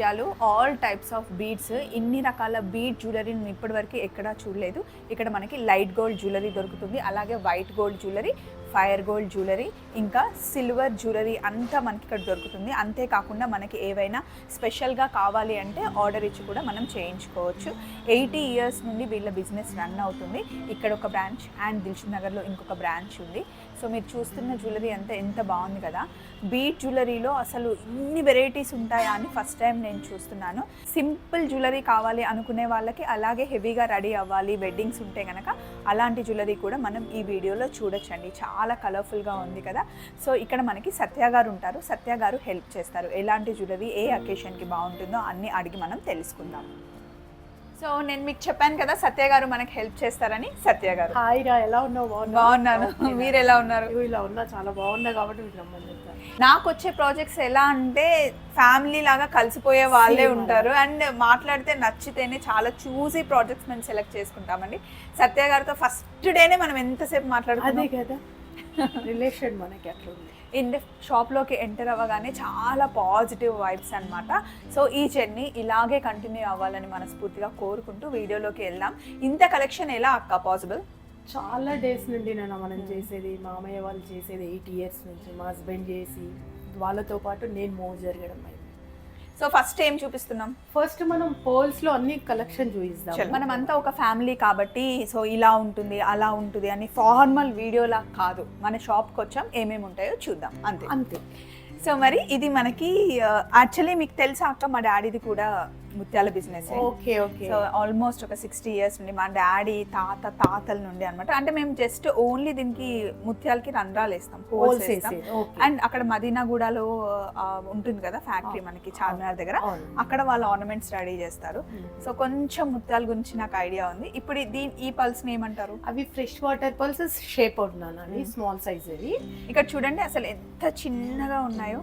ముత్యాలు all types of beads ఇన్ని రకాల బీడ్ జ్యువెలరీ నేను ఇప్పటివరకు ఎక్కడా చూడలేదు. ఇక్కడ మనకి లైట్ గోల్డ్ జ్యువెలరీ దొరుకుతుంది అలాగే white gold jewellery fire gold jewellery ఇంకా సిల్వర్ జ్యువెలరీ అంతా మనకి ఇక్కడ దొరుకుతుంది. అంతేకాకుండా మనకి ఏవైనా స్పెషల్గా కావాలి అంటే ఆర్డర్ ఇచ్చి కూడా మనం చేయించుకోవచ్చు. ఎయిటీ ఇయర్స్ నుండి వీళ్ళ బిజినెస్ రన్ అవుతుంది. ఇక్కడ ఒక బ్రాంచ్ అండ్ దిల్షుక్ నగర్లో ఇంకొక బ్రాంచ్ ఉంది. సో మీరు చూస్తున్న జ్యువెలరీ అంతా ఎంత బాగుంది కదా! బీట్ జ్యువెలరీలో అసలు ఇన్ని వెరైటీస్ ఉంటాయా అని ఫస్ట్ టైం నేను చూస్తున్నాను. సింపుల్ జ్యువెలరీ కావాలి అనుకునే వాళ్ళకి అలాగే హెవీగా రెడీ అవ్వాలి. వెడ్డింగ్స్ ఉంటే కనుక అలాంటి జ్యువెలరీ కూడా మనం ఈ వీడియోలో చూడొచ్చండి. చాలా కలర్ఫుల్గా ఉంది కదా. సో ఇక్కడ మనకి సత్య గారు ఉంటారు. సత్య గారు హెల్ప్ చేస్తారు. ఎలాంటి జ్యువెలరీ ఏ అకేషన్కి బాగుంటుందో అన్ని అడిగి మనం తెలుసుకుందాం. సో నేను మీకు చెప్పాను కదా సత్య గారు మనకి హెల్ప్ చేస్తారని. సత్య గారు. హాయ్ రా ఎలా ఉన్నావు? బాగున్నాను? మీరు ఎలా ఉన్నారు? ఇలా ఉన్నా చాలా బాగున్నా కాబట్టి నాకు వచ్చే ప్రాజెక్ట్స్ ఎలా అంటే ఫ్యామిలీ లాగా కలిసిపోయే వాళ్ళే ఉంటారు. అండ్ మాట్లాడితే నచ్చితేనే చాలా చూసి ప్రాజెక్ట్స్ మేము సెలెక్ట్ చేసుకుంటామండి. సత్య గారితో ఫస్ట్ డేనే మనం ఎంతసేపు అదే మాట్లాడుకున్నాం కదా. రిలేషన్ మనకి అట్లా ఉంది ఇన్ షాప్లోకి ఎంటర్ అవ్వగానే చాలా పాజిటివ్ వైబ్స్ అన్నమాట. సో ఈ జర్నీ ఇలాగే కంటిన్యూ అవ్వాలని మనస్ఫూర్తిగా కోరుకుంటూ వీడియోలోకి వెళ్దాం. ఇంత కలెక్షన్ ఎలా అక్క? పాసిబుల్ చాలా డేస్ నుండి నేను మనం చేసేది మా అమ్మయ్య వాళ్ళు చేసేది ఎయిట్ ఇయర్స్ నుంచి మా హస్బెండ్ చేసి వాళ్ళతో పాటు నేను మూవ్ జరగడం అయింది సో ఫస్ట్ ఏం చూపిస్తున్నాం? ఫస్ట్ మనం పోల్స్లో అన్ని కలెక్షన్ చూపిస్తాం మనమంతా ఒక ఫ్యామిలీ కాబట్టి సో ఇలా ఉంటుంది అలా ఉంటుంది అని ఫార్మల్ వీడియోలా కాదు. మన షాప్కి వచ్చాం ఏమేమి ఉంటాయో చూద్దాం. అంతే. అంతే. సో మరి ఇది మనకి యాక్చువల్లీ మీకు తెలుసా అక్క మా డాడీది కూడా ముత్యాల business okay okay. So almost ఒక సిక్స్టీ ఇయర్స్ నుండి మా డాడీ తాత తాతల నుండి అనమాట అంటే మేము జస్ట్ ఓన్లీ దీనికి ముత్యాలకి రంధ్రాలు వేస్తాం వేస్తాం. అండ్ అక్కడ మదీనాగూడలో ఉంటుంది కదా ఫ్యాక్టరీ మనకి చార్మినార్ దగ్గర. అక్కడ వాళ్ళు ఆర్నమెంట్స్ రెడీ చేస్తారు. సో కొంచెం ముత్యాల గురించి నాకు ఐడియా ఉంది. ఇప్పుడు దీని ఈ పల్స్ ఏమంటారు? అవి ఫ్రెష్ వాటర్ పల్సెస్ షేప్ అవుతున్నాను అవి స్మాల్ సైజ్ అవి ఇక్కడ చూడండి అసలు ఎంత చిన్నగా ఉన్నాయో.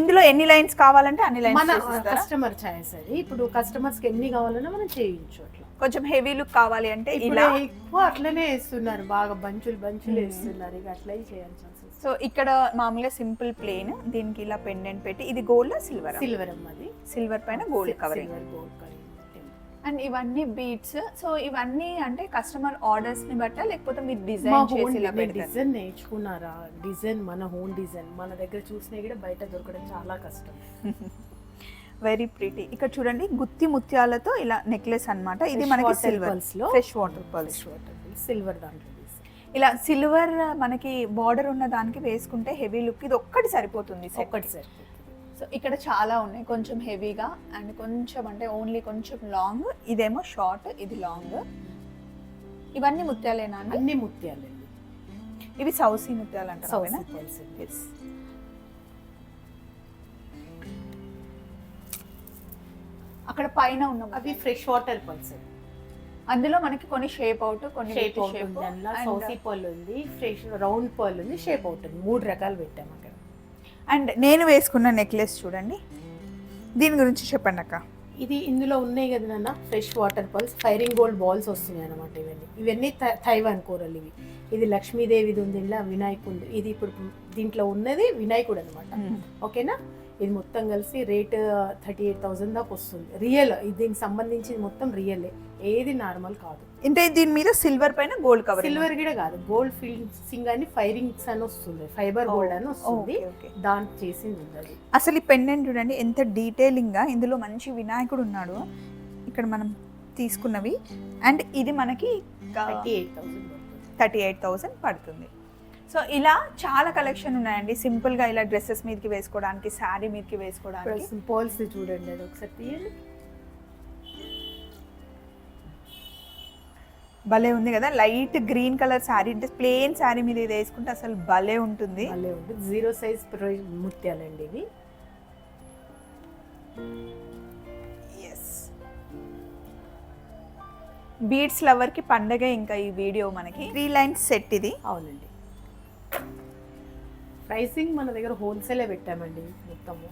ఇందులో ఎన్ని లైన్స్ కావాలంటే అన్ని మన లైన్స్ కస్టమర్ ఛాయిస్ అది. ఇప్పుడు కస్టమర్స్కి ఎన్ని కావాలన్నా మనం చేయించు అట్లా. కొంచెం హెవీ లుక్ కావాలి అంటే ఇలా. ఎక్కువ అట్లనే వేస్తున్నారు. బాగా బంచులు బంచులు. వేస్తున్నారు. ఇక అట్లా చేయాల్సి సో ఇక్కడ మామూలుగా సింపుల్ ప్లేన్. దీనికి ఇలా పెండెంట్ పెట్టి ఇది గోల్డ్ సిల్వర్? సిల్వర్ అమ్మది సిల్వర్ పైన గోల్డ్ సిల్వర్ గోల్డ్ అండ్ ఇవన్నీ బీట్స్ సో ఇవన్నీ అంటే కస్టమర్ ఆర్డర్స్ని బట్టా? లేకపోతే మీరు డిజైన్ చేసి ఇలా డిజైన్ నేర్చుకున్నారా? డిజైన్ మన హోమ్ డిజైన్ మన దగ్గర చూసినా కూడా బయట దొరకడం చాలా కష్టం. వెరీ ప్రిటీ ఇక్కడ చూడండి గుత్తి ముత్యాలతో ఇలా నెక్లెస్ అన్నమాట. ఇది మనకి silver fresh water pearls silver దాంట్లో. ఇలా సిల్వర్ మనకి బార్డర్ ఉన్న దానికి వేసుకుంటే హెవీ లుక్ ఇది ఒక్కటి సరిపోతుంది ఒక్కటి. సరిపోతుంది. సో ఇక్కడ చాలా ఉన్నాయి. కొంచెం హెవీగా అండ్ కొంచెం అంటే ఓన్లీ కొంచెం లాంగ్. ఇదేమో షార్ట్ ఇది లాంగ్. ఇవన్నీ ముత్యాలేనా అన్ని ముత్యాలండి. ఇవి సౌసీ ముత్యాలు అంటారు. అక్కడ పైన ఉన్న అవి ఫ్రెష్ వాటర్ పల్స్. అందులో మనకి కొన్ని షేప్ అవుట్ కొన్ని షేప్ అందులో. and- సౌసీ పర్ల్ ఉంది ఫ్రెష్ రౌండ్ పర్ల్ ఉంది షేప్ అవుతుంది మూడు రకాలు పెట్టాము అక్కడ. అండ్ నేను వేసుకున్న నెక్లెస్ చూడండి. దీని గురించి చెప్పండి అక్క. ఇది ఇందులో ఉన్నాయి కదా నాన్న fresh water pearls firing gold balls వస్తున్నాయి అనమాట ఇవన్నీ. ఇవన్నీ థైవాన్ కూరలు ఇవి. ఇది లక్ష్మీదేవిది ఉంది ఇలా వినాయకుడు ఇది ఇప్పుడు దీంట్లో ఉన్నది వినాయకుడు అనమాట ఓకేనా? ఇది మొత్తం కలిసి రేట్ థర్టీ ఎయిట్ థౌసండ్ దాకా వస్తుంది. రియల్ దీనికి సంబంధించి మొత్తం రియలే ఏది నార్మల్ కాదు. అంటే దీని మీద సిల్వర్ పైన గోల్డ్ కవర్ సిల్వర్ కూడా కాదు. గోల్డ్ ఫిల్సింగ్ అని ఫైరింగ్స్ అని వస్తుంది. ఫైబర్ గోల్డ్ అని వస్తుంది. దాంట్లో చేసింది అసలు ఈ పెండెంట్ చూడండి ఎంత డీటెయిలింగ్గా ఇందులో మంచి వినాయకుడు ఉన్నాడు. ఇక్కడ మనం తీసుకున్నవి. అండ్ ఇది మనకి thirty eight thousand thirty eight thousand పడుతుంది. సో ఇలా చాలా కలెక్షన్ ఉన్నాయండి. సింపుల్గా ఇలా డ్రెస్సెస్ మీదకి వేసుకోవడానికి శారీ మీదకి వేసుకోవడానికి. పోల్స్ చూడండి అది ఒకసారి తీయండి. భలే ఉంది కదా? లైట్ గ్రీన్ కలర్ శారీ అంటే ప్లేన్ శారీ మీద ఇది వేసుకుంటే అసలు భలే ఉంటుంది. భలే ఉంటుంది జీరో సైజ్ ముత్యాలండి ఇవి. బీడ్స్ లవర్కి పండగ ఇంకా ఈ వీడియో మనకి. త్రీ లైన్స్ సెట్ ఇది. అవునండి. ప్రైసింగ్ మన దగ్గర హోల్సేలే పెట్టామండి మొత్తము.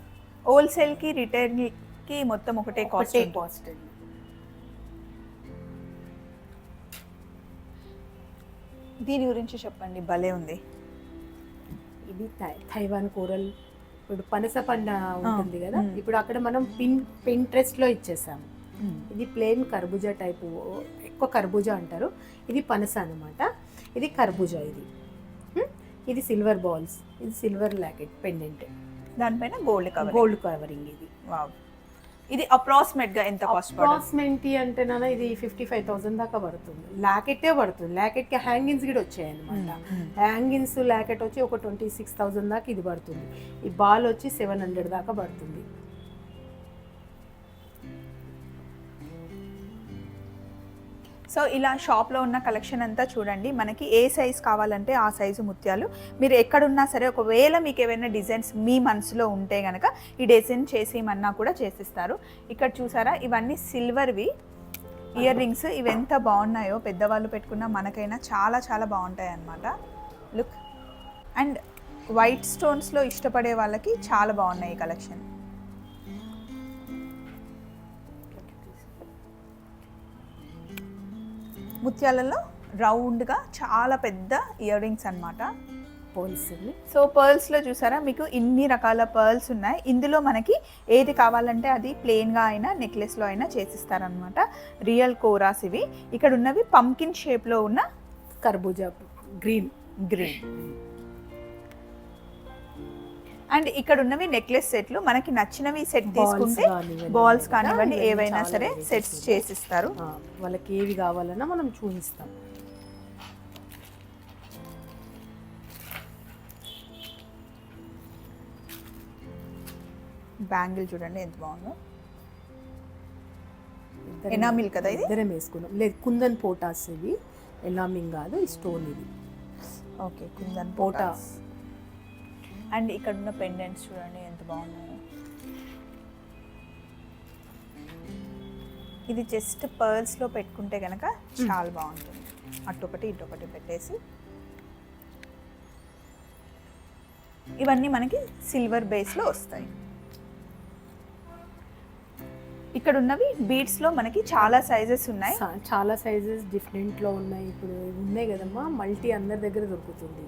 హోల్సేల్కి రిటైల్కి మొత్తం ఒకటే కాస్ట్ కాస్ట్ అండి. దీని గురించి చెప్పండి భలే ఉంది. ఇది థైవాన్ కూరల్ ఇప్పుడు పనస పండు ఉంటుంది కదా. ఇప్పుడు అక్కడ మనం పిన్ పింట్రెస్ట్లో ఇచ్చేసాము ఇది ప్లేన్ కర్బూజా టైపు ఎక్కువ కర్బూజా అంటారు. ఇది పనస అన్నమాట. ఇది కర్బూజా ఇది? ఇది సిల్వర్ బాల్స్ ఇది సిల్వర్ లాకెట్ పెండెంట్ దానిపైన గోల్డ్ కవర్ గోల్డ్ కవరింగ్ ఇది. వావ్ ఇది అప్రాక్సిమేట్గా ఎంత కాస్ట్ పడుతుంది? అప్రాక్సిమేట్లీ అంటే నాన్న ఇది ఫిఫ్టీ ఫైవ్ థౌసండ్ దాకా పడుతుంది. లాకెటే పడుతుంది. లాకెట్కి హ్యాంగిన్స్ కూడా వచ్చాయి అనమాట హ్యాంగిన్స్ లాకెట్ వచ్చి ఒక ట్వంటీ సిక్స్ థౌసండ్ దాకా ఇది పడుతుంది. ఈ బాల్ వచ్చి సెవెన్ హండ్రెడ్ దాకా పడుతుంది. సో ఇలా షాప్లో ఉన్న కలెక్షన్ అంతా చూడండి. మనకి ఏ సైజ్ కావాలంటే ఆ సైజు ముత్యాలు. మీరు ఎక్కడున్నా సరే ఒకవేళ మీకు ఏమైనా డిజైన్స్ మీ మనసులో ఉంటే కనుక ఈ డిజైన్ చేసేయమన్నా కూడా చేసిస్తారు. ఇక్కడ చూసారా? ఇవన్నీ సిల్వర్వి ఇయర్ రింగ్స్ ఇవి ఎంత బాగున్నాయో పెద్దవాళ్ళు పెట్టుకున్న మనకైనా చాలా చాలా బాగుంటాయి అన్నమాట లుక్ అండ్ వైట్ స్టోన్స్లో ఇష్టపడే వాళ్ళకి చాలా బాగున్నాయి ఈ కలెక్షన్ ముత్యాలలో రౌండ్గా చాలా పెద్ద ఇయర్ రింగ్స్ అనమాట పోల్స్ సో పర్ల్స్లో చూసారా మీకు ఇన్ని రకాల పర్ల్స్ ఉన్నాయి. ఇందులో మనకి ఏది కావాలంటే అది ప్లెయిన్గా అయినా నెక్లెస్లో అయినా చేసిస్తారనమాట రియల్ కోరాస్ ఇవి. ఇక్కడ ఉన్నవి పంకిన్ షేప్లో ఉన్న కర్బూజా గ్రీన్. గ్రీన్. అండ్ ఇక్కడ ఉన్నవి నెక్లెస్ సెట్లు. మనకి నచ్చినవి సెట్ తీసుకుంటే బాల్స్ కానివ్వండి ఏవైనా సరే సెట్స్ చేసిస్తారు. వాళ్ళకి ఏవి కావాలన్నా మనం చూపిస్తాం. బ్యాంగిల్ చూడండి ఎంత బాగుందో. ఎనామిల్ కదా ఇది? ఇద్దరం వేసుకున్నాం. లేదు కుందన్ పోటాస్ ఇవి. ఎలామింగ్ కాదు ఈ స్టోన్ ఇది. ఓకే కుందన్ పోటా. పోటాస్. అండ్ ఇక్కడ ఉన్న పెండెంట్స్ చూడండి ఎంత బాగున్నాయో. ఇది జస్ట్ పర్ల్స్లో పెట్టుకుంటే కనుక చాలా బాగుంటుంది. అటొకటి ఇటొకటి పెట్టేసి. ఇవన్నీ మనకి సిల్వర్ బేస్లో వస్తాయి. ఇక్కడ ఉన్నవి బీడ్స్లో మనకి చాలా సైజెస్ ఉన్నాయి. చాలా సైజెస్ డిఫరెంట్లో ఉన్నాయి. ఇప్పుడు ఉన్నాయి కదమ్మా. మల్టీ అందరి దగ్గర దొరుకుతుంది.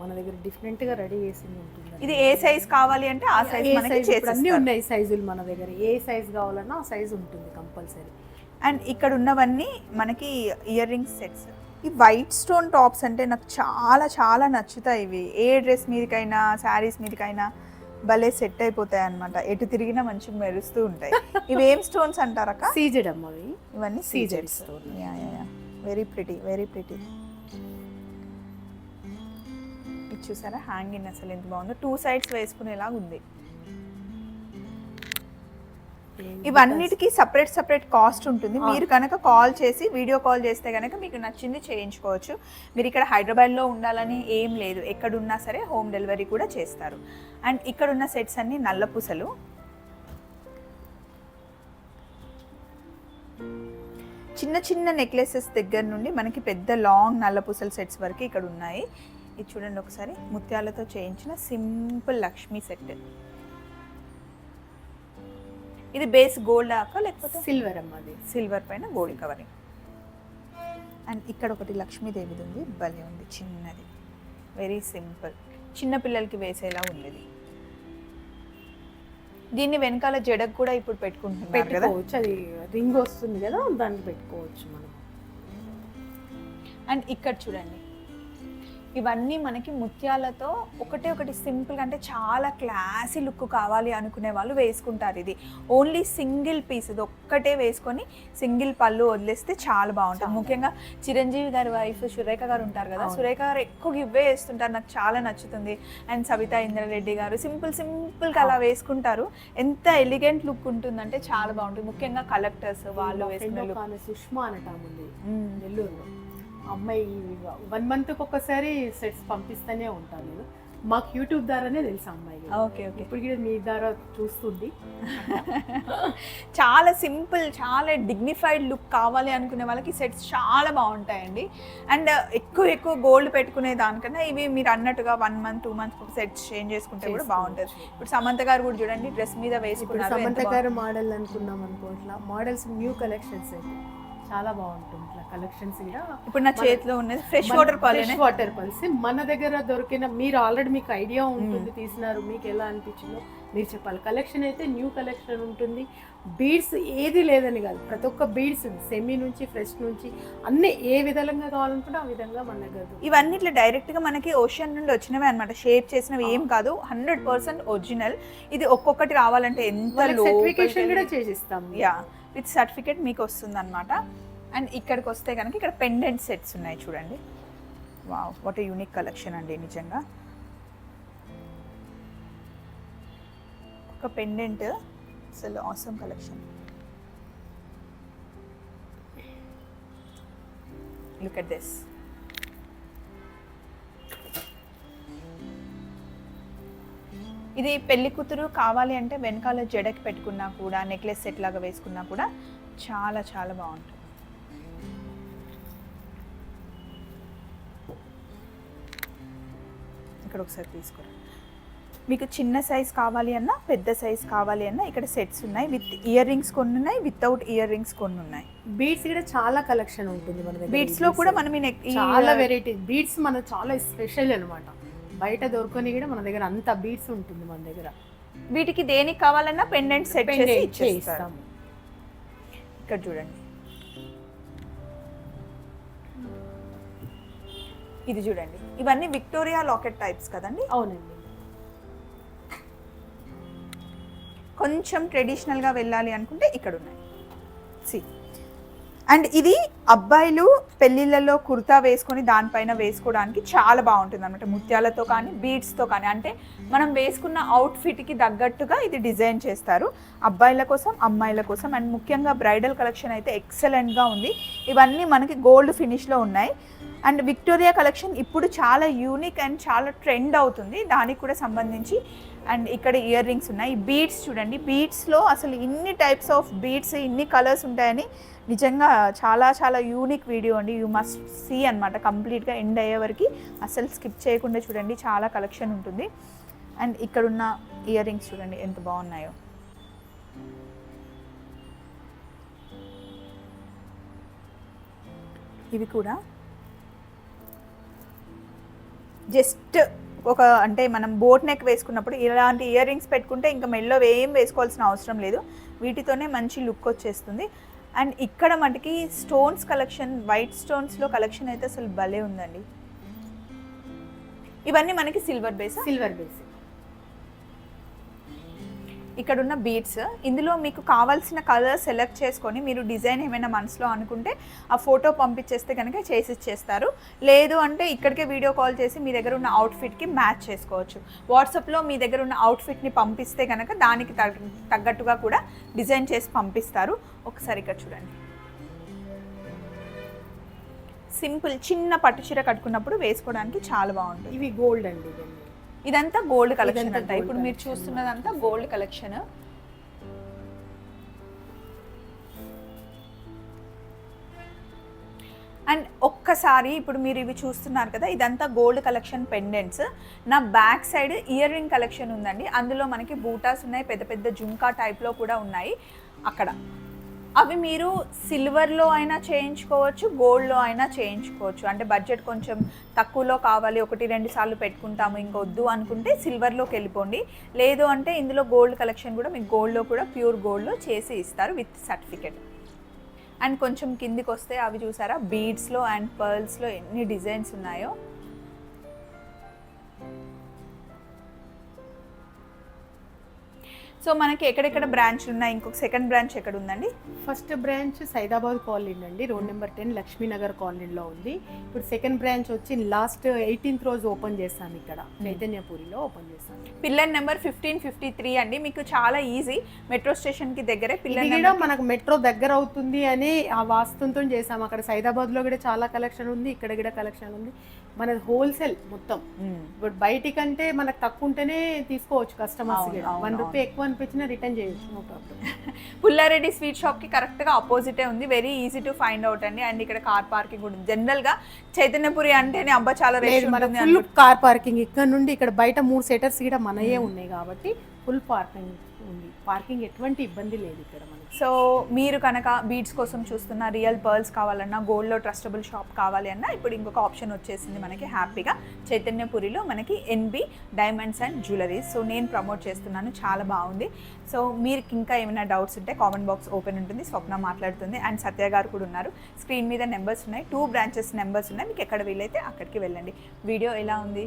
మన దగ్గర డిఫరెంట్గా రెడీ చేసింది ఉంటుంది ఇది ఏ సైజ్ కావాలి అంటే ఆ సైజ్ మనకి అన్ని. ఉన్నాయి సైజులు మన దగ్గర. ఏ సైజ్ కావాలన్నా ఆ సైజ్ ఉంటుంది కంపల్సరీ అండ్ ఇక్కడ ఉన్నవన్నీ మనకి ఇయర్ రింగ్స్ సెట్స్ ఈ వైట్ స్టోన్ టాప్స్ అంటే నాకు చాలా చాలా నచ్చుతాయి ఇవి. ఏ డ్రెస్ మీదకైనా శారీస్ మీదకైనా భలే సెట్ అయిపోతాయి అనమాట ఎటు తిరిగినా మంచిగా మెరుస్తూ ఉంటాయి. ఇవి ఏం స్టోన్స్ అంటారక్క సీజెడ్ అమ్మ ఇవన్నీ సీజెడ్స్ stone. Very pretty very pretty ఇది చూసారా? హ్యాంగింగ్ అసలు ఎంత బాగుందో. టూ సైడ్స్ వేసుకునేలాగా ఉంది. ఇవన్నిటికీ సపరేట్ సపరేట్ కాస్ట్ ఉంటుంది. మీరు కనుక కాల్ చేసి వీడియో కాల్ చేస్తే కనుక మీకు నచ్చింది చేయించుకోవచ్చు. మీరు ఇక్కడ హైదరాబాద్లో ఉండాలని ఏం లేదు. ఎక్కడున్నా సరే హోమ్ డెలివరీ కూడా చేస్తారు. అండ్ ఇక్కడ ఉన్న సెట్స్ అన్ని నల్ల పూసలు. చిన్న చిన్న నెక్లెసెస్ దగ్గర నుండి మనకి పెద్ద లాంగ్ నల్ల పూసల సెట్స్ వరకు ఇక్కడ ఉన్నాయి. ఇది చూడండి ఒకసారి. ముత్యాలతో చేయించిన సింపుల్ లక్ష్మీ సెట్. ఇది బేస్ గోల్డ్ ఆక లేకపోతే సిల్వర్ అమ్మ అది. సిల్వర్ పైన గోల్డ్ కవరింగ్ అండ్ ఇక్కడ ఒకటి లక్ష్మీదేవిది ఉంది. భలే ఉంది. చిన్నది. వెరీ సింపుల్ చిన్న పిల్లలకి వేసేలా ఉండేది. దీన్ని వెనకాల జడకు కూడా ఇప్పుడు పెట్టుకుంటున్నారు కదా? పెట్టుకోవచ్చు. అది రింగ్ వస్తుంది కదా దాన్ని పెట్టుకోవచ్చు మనం. అండ్ ఇక్కడ చూడండి. ఇవన్నీ మనకి ముత్యాలతో ఒకటే ఒకటి సింపుల్గా అంటే చాలా క్లాసీ లుక్ కావాలి అనుకునే వాళ్ళు వేసుకుంటారు ఇది. ఓన్లీ సింగిల్ పీస్ ఇది ఒక్కటే వేసుకొని సింగిల్ పళ్ళు వదిలేస్తే చాలా బాగుంటుంది. ముఖ్యంగా చిరంజీవి గారి వైఫ్ సురేఖ గారు ఉంటారు కదా. సురేఖ గారు ఎక్కువ ఇవే వేస్తుంటారు నాకు చాలా నచ్చుతుంది. అండ్ సవితా ఇంద్రారెడ్డి గారు సింపుల్ సింపుల్గా అలా వేసుకుంటారు. ఎంత ఎలిగెంట్ లుక్ ఉంటుందంటే చాలా బాగుంటుంది. ముఖ్యంగా కలెక్టర్స్ వాళ్ళు వేసుకునే ఆమె సుష్మా అనట నెల్లూరులో. అమ్మాయి వన్ మంత్ ఒకసారి సెట్స్ పంపిస్తూనే ఉంటాను నేను. మాకు యూట్యూబ్ ద్వారానే తెలుసు అమ్మాయి ఓకే ఓకే. ఇప్పుడు కూడా మీ ద్వారా చూస్తుంది. చాలా సింపుల్ చాలా డిగ్నిఫైడ్ లుక్ కావాలి అనుకునే వాళ్ళకి సెట్స్ చాలా బాగుంటాయండి. అండ్ ఎక్కువ ఎక్కువ గోల్డ్ పెట్టుకునే దానికన్నా ఇవి మీరు అన్నట్టుగా వన్ మంత్ టూ మంత్స్ ఒక సెట్స్ చేంజ్ చేసుకుంటే కూడా బాగుంటుంది. ఇప్పుడు సమంత గారు కూడా చూడండి డ్రెస్ మీద ఇప్పుడు వేసుకున్నారు సమంత గారు మోడల్ అనుకున్నాం అనుకో ఇట్లా మోడల్స్ న్యూ కలెక్షన్స్ అయితే. చాలా బాగుంటుంది. ఇట్లా కలెక్షన్స్ కూడా. ఇప్పుడు నా చేతిలో ఉన్నది ఫ్రెష్ వాటర్ పాలేనే ఫ్రెష్ వాటర్ పల్స్ మన దగ్గర దొరికిన మీరు ఆల్రెడీ మీకు ఐడియా ఉంటుంది తీసినారు మీకు ఎలా అనిపించిందో మీరు చెప్పాలి. కలెక్షన్ అయితే న్యూ కలెక్షన్ ఉంటుంది. బీడ్స్ ఏది లేదని కాదు. ప్రతి ఒక్క బీడ్స్ సెమీ నుంచి ఫ్రెష్ నుంచి అన్ని ఏ విధంగా కావాలనుకుంటే ఆ విధంగా మన దగ్గర. ఇవన్నీ ఇట్లా డైరెక్ట్గా మనకి ఓషన్ నుండి వచ్చినవి అనమాట షేప్ చేసినవి ఏం కాదు. హండ్రెడ్ పర్సెంట్ ఒరిజినల్ ఇది ఒక్కొక్కటి రావాలంటే ఎంత సర్టిఫికేషన్ కూడా చేసిస్తాం. యా విత్ సర్టిఫికేట్ మీకు వస్తుంది అనమాట అండ్ ఇక్కడికి వస్తే కనుక ఇక్కడ పెండెంట్ సెట్స్ ఉన్నాయి చూడండి. వావ్ వాట్ యూనిక్ కలెక్షన్ అండి నిజంగా. ఒక పెండెంట్ అసలు awesome collection. Look at this ఇది పెళ్ళి కూతురు కావాలి అంటే వెనకాల జడకి పెట్టుకున్నా కూడా నెక్లెస్ సెట్ లాగా వేసుకున్నా కూడా చాలా చాలా బాగుంటుంది. ఇక్కడ ఒకసారి తీసుకోరా. మీకు చిన్న సైజ్ కావాలి అన్నా పెద్ద సైజ్ కావాలి అన్నా ఇక్కడ సెట్స్ ఉన్నాయి. విత్ ఇయర్ రింగ్స్ కొన్ని ఉన్నాయి వితౌట్ ఇయర్ రింగ్స్ కొన్ని ఉన్నాయి బీడ్స్ కూడా చాలా కలెక్షన్ ఉంటుంది మన బీట్స్లో కూడా మనం చాలా వెరైటీ బీడ్స్ మన చాలా స్పెషల్ అన్నమాట. బయట దొరకని కూడా మన దగ్గర అంత బీడ్స్ ఉంటుంది మన దగ్గర. వీటికి దేనికి కావాలన్నా పెండెంట్ సెట్ చేసి ఇక్కడ చూడండి. ఇది చూడండి. ఇవన్నీ విక్టోరియా లాకెట్ టైప్స్ కదండి? అవునండి. కొంచెం ట్రెడిషనల్గా వెళ్ళాలి అనుకుంటే ఇక్కడ ఉన్నాయి. సి అండ్ ఇది అబ్బాయిలు పెళ్ళిళ్ళలో కుర్తా వేసుకొని దానిపైన వేసుకోవడానికి చాలా బాగుంటుంది అనమాట ముత్యాలతో కానీ బీడ్స్తో కానీ. అంటే మనం వేసుకున్న అవుట్ఫిట్కి తగ్గట్టుగా ఇది డిజైన్ చేస్తారు. అబ్బాయిల కోసం అమ్మాయిల కోసం. అండ్ ముఖ్యంగా బ్రైడల్ కలెక్షన్ అయితే ఎక్సలెంట్గా ఉంది. ఇవన్నీ మనకి గోల్డ్ ఫినిష్లో ఉన్నాయి. అండ్ విక్టోరియా కలెక్షన్ ఇప్పుడు చాలా యూనిక్ అండ్ చాలా ట్రెండ్ అవుతుంది దానికి కూడా సంబంధించి. అండ్ ఇక్కడ ఇయర్ రింగ్స్ ఉన్నాయి. బీడ్స్ చూడండి. బీడ్స్లో అసలు ఇన్ని టైప్స్ ఆఫ్ బీడ్స్ ఇన్ని కలర్స్ ఉంటాయని నిజంగా చాలా చాలా యూనిక్ వీడియో అండి. యూ మస్ట్ సీ అనమాట కంప్లీట్గా ఎండ్ అయ్యే వరకు. అసలు స్కిప్ చేయకుండా చూడండి. చాలా కలెక్షన్ ఉంటుంది. అండ్ ఇక్కడున్న ఇయర్ రింగ్స్ చూడండి ఎంత బాగున్నాయో. ఇవి కూడా జస్ట్ ఒక అంటే మనం బోట్ నెక్ వేసుకున్నప్పుడు ఇలాంటి ఇయర్ రింగ్స్ పెట్టుకుంటే ఇంకా మెల్లో ఏం వేసుకోవాల్సిన అవసరం లేదు. వీటితోనే మంచి లుక్ వచ్చేస్తుంది. అండ్ ఇక్కడ మనకి స్టోన్స్ కలెక్షన్ వైట్ స్టోన్స్లో కలెక్షన్ అయితే అసలు భలే ఉందండి. ఇవన్నీ మనకి సిల్వర్ బేస్ సిల్వర్ బేస్ ఇక్కడ ఉన్న బీడ్స్ ఇందులో మీకు కావాల్సిన కలర్ సెలెక్ట్ చేసుకొని మీరు డిజైన్ ఏమైనా మనసులో అనుకుంటే ఆ ఫోటో పంపించేస్తే కనుక చేసి ఇచ్చేస్తారు. లేదు అంటే ఇక్కడికే వీడియో కాల్ చేసి మీ దగ్గర ఉన్న అవుట్ఫిట్కి మ్యాచ్ చేసుకోవచ్చు. వాట్సాప్లో మీ దగ్గర ఉన్న అవుట్ఫిట్ని పంపిస్తే కనుక దానికి తగ్గట్టుగా కూడా డిజైన్ చేసి పంపిస్తారు. ఒకసారి ఇక్కడ చూడండి. సింపుల్ చిన్న పట్టు చీర కట్టుకున్నప్పుడు వేసుకోవడానికి చాలా బాగుంటుంది. ఇవి గోల్డ్ అండి ఇవన్నీ. ఇదంతా గోల్డ్ కలెక్షన్ అంట. ఇప్పుడు మీరు చూస్తున్నదంతా గోల్డ్ కలెక్షన్ అండ్ ఒక్కసారి ఇప్పుడు మీరు ఇవి చూస్తున్నారు కదా ఇదంతా గోల్డ్ కలెక్షన్ పెండెంట్స్ నా back side ear ring collection ఉందండి. అందులో మనకి బూటాస్ ఉన్నాయి పెద్ద పెద్ద జుంకా టైప్లో కూడా ఉన్నాయి. అక్కడ. అవి మీరు సిల్వర్లో అయినా చేయించుకోవచ్చు గోల్డ్లో అయినా చేయించుకోవచ్చు. అంటే బడ్జెట్ కొంచెం తక్కువలో కావాలి ఒకటి రెండు సార్లు పెట్టుకుంటాము ఇంకొద్దు అనుకుంటే సిల్వర్లోకి వెళ్ళిపోండి. లేదు అంటే ఇందులో గోల్డ్ కలెక్షన్ కూడా మీకు గోల్డ్లో కూడా ప్యూర్ గోల్డ్లో చేసి ఇస్తారు విత్ సర్టిఫికెట్. అండ్ కొంచెం కిందికి వస్తే అవి చూసారా? బీడ్స్లో అండ్ పర్ల్స్లో ఎన్ని డిజైన్స్ ఉన్నాయో. సో మనకి ఎక్కడెక్కడ బ్రాంచ్లు ఉన్నాయి? ఇంకొక సెకండ్ బ్రాంచ్ ఎక్కడ ఉందండి ఫస్ట్ బ్రాంచ్ సైదాబాద్ కాలనీ అండి. రోడ్ నెంబర్ టెన్ లక్ష్మీనగర్ కాలనీలో ఉంది. ఇప్పుడు సెకండ్ బ్రాంచ్ వచ్చి లాస్ట్ ఎయిటీన్త్ రోజు ఓపెన్ చేస్తాను ఇక్కడ. చైతన్యపురిలో ఓపెన్ చేస్తాను pillar number fifteen fifty three అండి. మీకు చాలా ఈజీ. మెట్రో స్టేషన్కి దగ్గరే ఇది పిల్లర్ కూడా మనకు మెట్రో దగ్గర అవుతుంది అని ఆ వాస్తుతో చేసాం. అక్కడ సైదాబాద్లో కూడా చాలా కలెక్షన్ ఉంది. ఇక్కడ కూడా కలెక్షన్ ఉంది. మన హోల్సేల్ మొత్తం. ఇప్పుడు బయటి కంటే మనకు తక్కువ ఉంటేనే తీసుకోవచ్చు కస్టమర్స్ వన్. రూపీ ఎక్కువ అనిపించినా రిటర్న్ చేయొచ్చు నో ప్రాబ్లం పుల్లారెడ్డి స్వీట్ షాప్కి కరెక్ట్గా ఆపోజిటే ఉంది. Very easy to find out అండి. అండ్ ఇక్కడ కార్ పార్కింగ్ కూడా ఉంది. జనరల్గా చైతన్యపురి అంటేనే అబ్బా చాలా ఫుల్. కార్ పార్కింగ్ ఇక్కడ నుండి ఇక్కడ బయట మూడు సెటర్స్ కూడా మనయే ఉన్నాయి కాబట్టి ఫుల్ పార్కింగ్ పార్కింగ్ ఎటువంటి ఇబ్బంది లేదు ఇక్కడ మనకి. సో మీరు కనుక బీడ్స్ కోసం చూస్తున్న రియల్ పర్ల్స్ కావాలన్నా గోల్డ్లో ట్రస్టబుల్ షాప్ కావాలి అన్నా ఇప్పుడు ఇంకొక ఆప్షన్ వచ్చేసింది మనకి హ్యాపీగా. చైతన్యపురిలో మనకి NB diamonds and jewelleries. So నేను ప్రమోట్ చేస్తున్నాను చాలా బాగుంది. సో మీరు ఇంకా ఏమైనా డౌట్స్ ఉంటే కామెంట్ బాక్స్ ఓపెన్ ఉంటుంది స్వప్న మాట్లాడుతుంది. అండ్ సత్య గారు కూడా ఉన్నారు. స్క్రీన్ మీద నెంబర్స్ ఉన్నాయి టూ బ్రాంచెస్ నెంబర్స్ ఉన్నాయి. మీకు ఎక్కడ వీలైతే అక్కడికి వెళ్ళండి. వీడియో ఎలా ఉంది?